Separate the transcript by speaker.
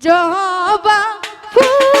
Speaker 1: জবা ফুল